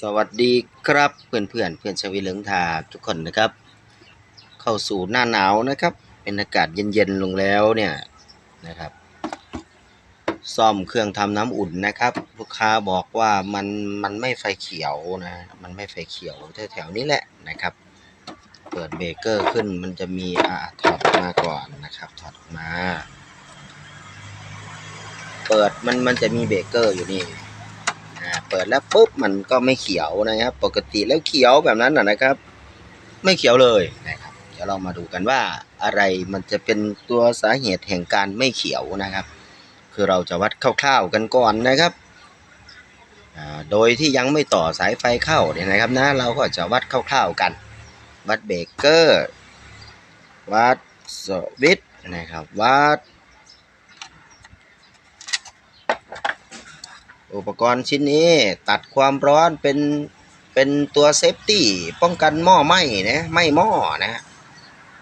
สวัสดีครับเพื่อนเพื่อนเพื่อนชาววิเหลิงทาทุกคนนะครับ เข้าสู่หน้าหนาวนะครับ เป็นอากาศเย็นๆลงแล้วเนี่ยนะครับ ซ่อมเครื่องทำน้ำอุ่นนะครับ ลูกค้าบอกว่ามันมันไม่ไฟเขียวนะ มันไม่ไฟเขียวแถวๆนี้แหละนะครับ เปิดเบรกเกอร์ขึ้นมันจะมีอ่าถอดมาก่อนนะครับ ถอดมา เปิดมันมันจะมีเบรกเกอร์อยู่นี่ ปิดแล้วปุ๊บมันก็ไม่เขียวนะครับ ปกติแล้วเขียวแบบนั้นนะนะครับ ไม่เขียวเลยนะครับ เดี๋ยวเรามาดูกันว่าอะไรมันจะเป็นตัวสาเหตุแห่งการไม่เขียวนะครับ คือเราจะวัดคร่าวๆกันก่อนนะครับโดยที่ยังไม่ต่อสายไฟเข้าเนี่ยนะครับนะเราก็จะวัดคร่าวๆกัน วัดเบรกเกอร์ วัดสวิตนะครับวัด อุปกรณ์ชิ้นนี้ตัดความร้อนเป็นเป็นตัวเซฟตี้ป้องกันหม้อไหม้นะไหม้หม้อนะฮะ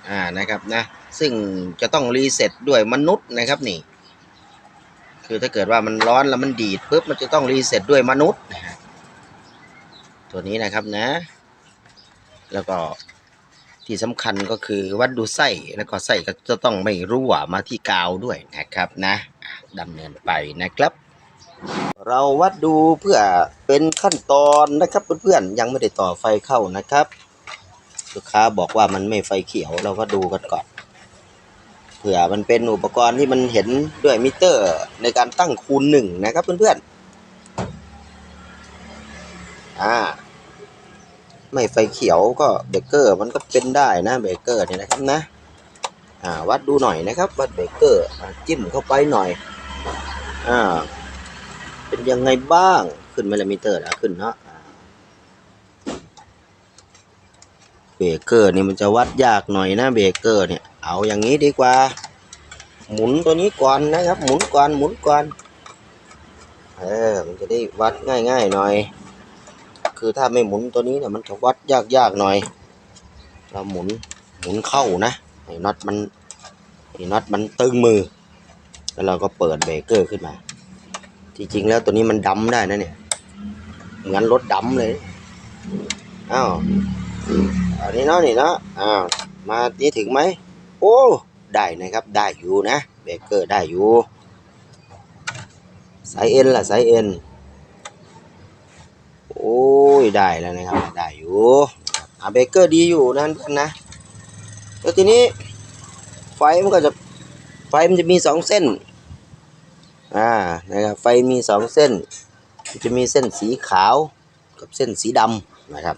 อ่านะครับนะซึ่งจะต้องรีเซ็ตด้วยมนุษย์นะครับนี่ คือถ้าเกิดว่ามันร้อนแล้วมันดีดปุ๊บมันจะต้องรีเซ็ตด้วยมนุษย์นะฮะตัวนี้นะครับนะ แล้วก็ที่สำคัญก็คือวัดดูไส้แล้วก็ไส้ก็จะต้องไม่รั่วมาที่กาวด้วยนะครับนะอะดำเนินไปนะครับ เราวัดดูเพื่อเป็นขั้นตอนนะครับเพื่อนๆยังไม่ได้ต่อไฟเข้านะครับ ลูกค้าบอกว่ามันไม่ไฟเขียวเราก็ดูกันก่อนเผื่อมันเป็นอุปกรณ์ที่มันเห็นด้วยมิเตอร์ในการตั้งคูณหนึ่งนะครับเพื่อนๆอ่าไม่ไฟเขียวก็เบรกเกอร์มันก็เป็นได้นะเบรกเกอร์เนี่ยนะครับนะอ่าวัดดูหน่อยนะครับวัดเบรกเกอร์จิ้มเข้าไปหน่อยอ่า เป็นยังไงบ้าง ขึ้นมิลลิมิเตอร์แล้วขึ้นเนาะเบรกเกอร์นี่มันจะวัดยากหน่อยนะเบรกเกอร์เนี่ย เอาอย่างนี้ดีกว่า หมุนตัวนี้ก่อนนะครับ หมุนก่อนหมุนก่อนเออมันจะได้วัดง่ายๆหน่อย คือถ้าไม่หมุนตัวนี้เนี่ยมันจะวัดยากๆหน่อย เราหมุนหมุนเข้านะให้น็อตมันให้น็อตมันตึงมือ แล้วเราก็เปิดเบรกเกอร์ขึ้นมา จริงๆแล้วตัวนี้มันดำได้นะเนี่ย เหมือนรถดำเลย อ้าว อันนี้เนาะนี่เนาะ อ้าว มานี่ถึงไหม โอ้ ได้นะครับ ได้อยู่นะ เบเกอร์ได้อยู่ สายเอ็นล่ะสายเอ็น โอ้ย ได้แล้วนะครับ ได้อยู่อ่าเบเกอร์ดีอยู่นั่นนะ แล้วทีนี้ไฟมันก็จะไฟมันจะมีสองเส้น อ่านะครับไฟมีสองเส้น จะมีเส้นสีขาวกับเส้นสีดำนะครับ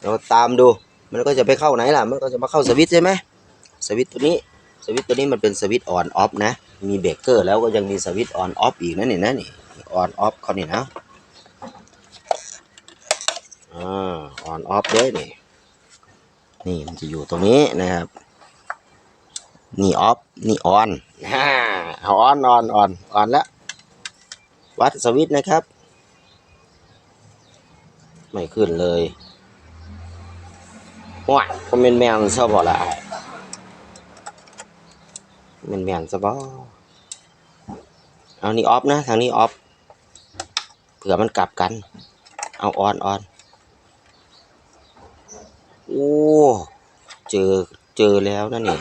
เราตามดูมันก็จะไปเข้าไหนล่ะ มันก็จะมาเข้าสวิตช์ใช่ไหมสวิตช์ตัวนี้สวิตช์ตัวนี้มันเป็นสวิตช์ออนออฟนะ มีเบรกเกอร์แล้วก็ยังมีสวิตช์ออนออฟอีกนะนี่นะนี่ออนออฟเขานี่นะอ่าออนออฟด้วยนี่นี่มันจะอยู่ตรงนี้นะครับ นี่ออฟนี่ออนฮ่าเอาออนออนออนออนแล้ววัดสวิตนะครับ ไม่ขึ้นเลยว้าก็เป็นแมงซะบ่ละเป็นแมงซะบ่เอานี่ออฟนะ ทางนี้ออฟเผื่อมันกลับกัน เอาออนออนโอ้เจอเจอแล้วนะนี่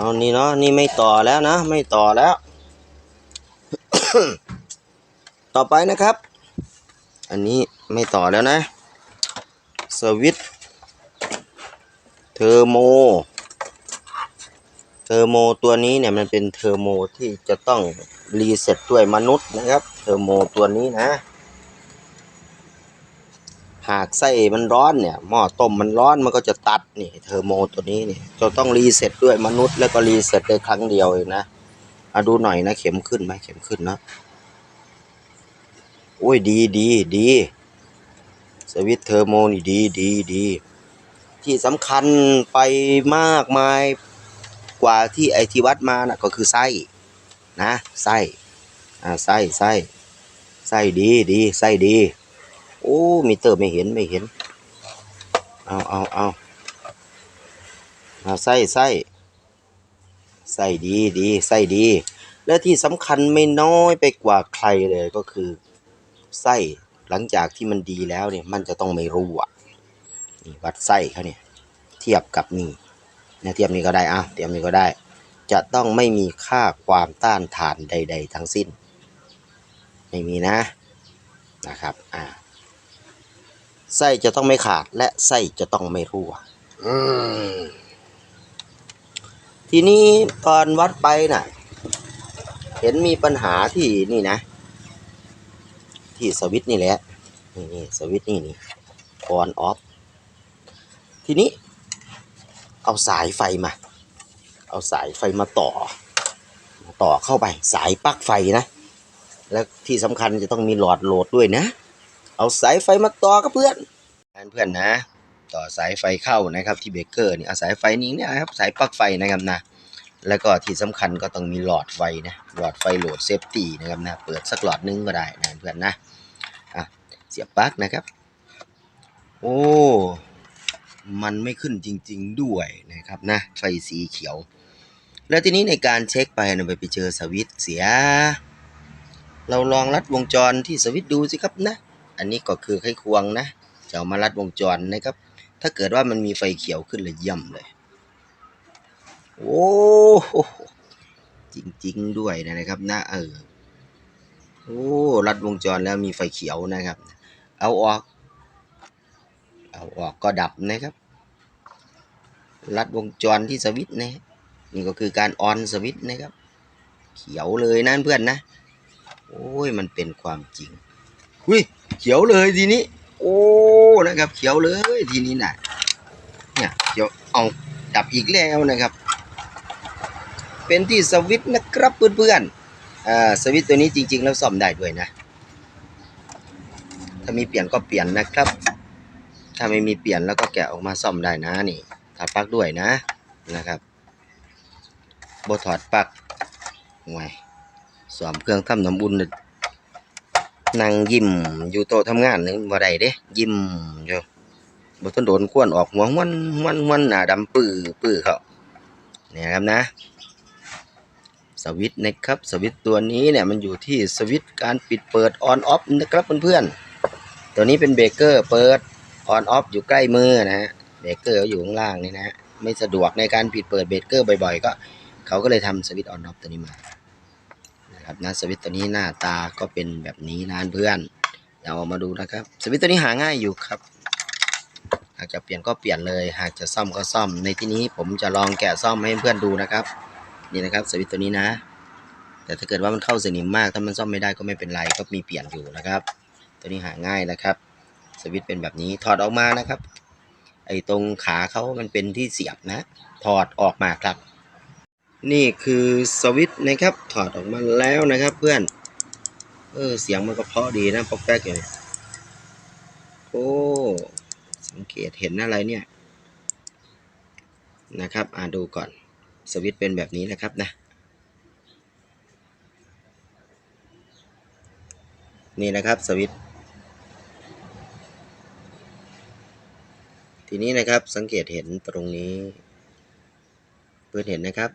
เอานี่เนาะนี่ไม่ต่อแล้วนะ ไม่ต่อแล้ว ต่อไปนะครับ อันนี้ไม่ต่อแล้วนะสวิตเทอร์โม เทอร์โมตัวนี้เนี่ยมันเป็นเทอร์โมที่จะต้องรีเซ็ตด้วยมนุษย์นะครับ เทอร์โมตัวนี้นะ หากไส้มันร้อนเนี่ยหม้อต้มมันร้อนมันก็จะตัดนี่เทอร์โมตัวนี้เนี่ยจะต้องรีเซ็ตด้วยมนุษย์แล้วก็รีเซ็ตได้ครั้งเดียวเองนะมาดูหน่อยนะเข็มขึ้นไหมเข็มขึ้นนะโอ้ยดีดีดีสวิตเทอร์โมนี่ดีดีดีที่สำคัญไปมากมายกว่าที่ไอที่วัดมานะก็คือไส้นะไส้อ่าไส้ไส้ไส้ดีดีไส้ดี โอ้มิเตอร์ไม่เห็นไม่เห็น เอาเอาเอาเอาไส้ไส้ไส้ดีดีไส้ดี และที่สำคัญไม่น้อยไปกว่าใครเลยก็คือไส้หลังจากที่มันดีแล้วเนี่ย มันจะต้องไม่รั่วนี่วัดไส้เขาเนี่ยเทียบกับนี่เนี่ยเทียบนี้ก็ได้อะเทียบนี้ก็ได้ จะต้องไม่มีค่าความต้านทานใด ๆ ทั้งสิ้น ไม่มีนะนะครับ อ่า ไส้จะต้องไม่ขาดและไส้จะต้องไม่รั่วอืมทีนี้ตอนวัดไปน่ะ เห็นมีปัญหาที่นี่นะ ที่สวิตช์นี่แหละนี่นี่สวิตช์นี่นี่ออนออฟทีนี้ เอาสายไฟมา เอาสายไฟมาต่อ ต่อเข้าไป สายปลั๊กไฟนะ แล้วที่สำคัญจะต้องมีหลอดโหลดด้วยนะ เอาสายไฟมาต่อกับเพื่อนเพื่อนนะ ต่อสายไฟเข้านะครับที่เบเกอร์นี่เอาสายไฟนี้เนี่ยครับสายปลั๊กไฟนะครับนะแล้วก็ที่สำคัญก็ต้องมีหลอดไฟนะหลอดไฟโหลดเซฟตี้นะครับนะเปิดสักหลอดนึงก็ได้นะเพื่อนนะอะเสียบปลั๊กนะครับ โอ้มันไม่ขึ้นจริง ๆด้วยนะครับนะไฟสีเขียว แล้วทีนี้ในการเช็คไปนะไปไปเจอสวิตเสีย เราลองรัดวงจรที่สวิตดูสิครับนะ อันนี้ก็คือไขควงนะจะเอามารัดวงจรนะครับ ถ้าเกิดว่ามันมีไฟเขียวขึ้นเลยเยี่ยมเลย โอ้โหจริง ๆ ด้วยนะครับนะเออโอ้รัดวงจรแล้วมีไฟเขียวนะครับ เอาออก เอาออกก็ดับนะครับ รัดวงจรที่สวิตช์นะนี่ก็คือการออนสวิตช์นะครับ เขียวเลยนะเพื่อนนะ โอ้ยมันเป็นความจริงอุ้ย เขียวเลยทีนี้ โอ้นะครับ เขียวเลยทีนี้นะเนี่ยเขียวเอาดับอีกแล้วนะครับ เป็นที่สวิตนะครับเพื่อนๆอ่าสวิตตัวนี้จริง ๆ แล้วซ่อมได้ด้วยนะ ถ้ามีเปลี่ยนก็เปลี่ยนนะครับ ถ้าไม่มีเปลี่ยนแล้วก็แกะออกมาซ่อมได้นะนี่ถอดปลั๊กด้วยนะนะครับบถอดปลั๊กห่วยสวมเครื่องทำน้ำอุ่น นั่งยิ้มอยู่โต๊ะทำงานนึงบ่ได้เด้ยิ้มอยู่บ่ทันโดนควนออกหัวมันมันมันหน้าดำปื้อปื้อเขาเนี่ยครับนะ สวิตนะครับสวิตตัวนี้เนี่ยมันอยู่ที่สวิตการปิดเปิดออนออฟนะครับเพื่อนๆตัวนี้เป็นเบรกเกอร์เปิดออนออฟอยู่ใกล้มือนะฮะเบรกเกอร์อยู่ข้างล่างนี่นะไม่สะดวกในการปิดเปิดเบรกเกอร์บ่อยๆ ก็ เขาก็เลยทำสวิตออนออฟตัวนี้มา นะครับนะสวิตตัวนี้หน้าตาก็เป็นแบบนี้นะเพื่อนเอาออกมาดูนะครับ สวิตตัวนี้หาง่ายอยู่ครับ หากจะเปลี่ยนก็เปลี่ยนเลย หากจะซ่อมก็ซ่อม ในที่นี้ผมจะลองแกะซ่อมให้เพื่อนดูนะครับ นี่นะครับสวิตตัวนี้นะ แต่ถ้าเกิดว่ามันเข้าสนิมมาก ถ้ามันซ่อมไม่ได้ก็ไม่เป็นไร ก็มีเปลี่ยนอยู่นะครับ ตัวนี้หาง่ายนะครับ สวิตเป็นแบบนี้ ถอดออกมานะครับ ไอ้ตรงขาเขามันเป็นที่เสียบนะ ถอดออกมาครับ นี่คือสวิตช์นะครับ ถอดออกมาแล้วนะครับ เพื่อน เออ เสียงมันก็เพาะดีนะป๊อกแป๊กอย่างนี้โอ้ สังเกตเห็นอะไรเนี่ย นะครับ อ่าดูก่อน สวิตช์เป็นแบบนี้นะครับนะ นี่นะครับสวิตช์ ทีนี้นะครับสังเกตเห็นตรงนี้ เพื่อนเห็นนะครับ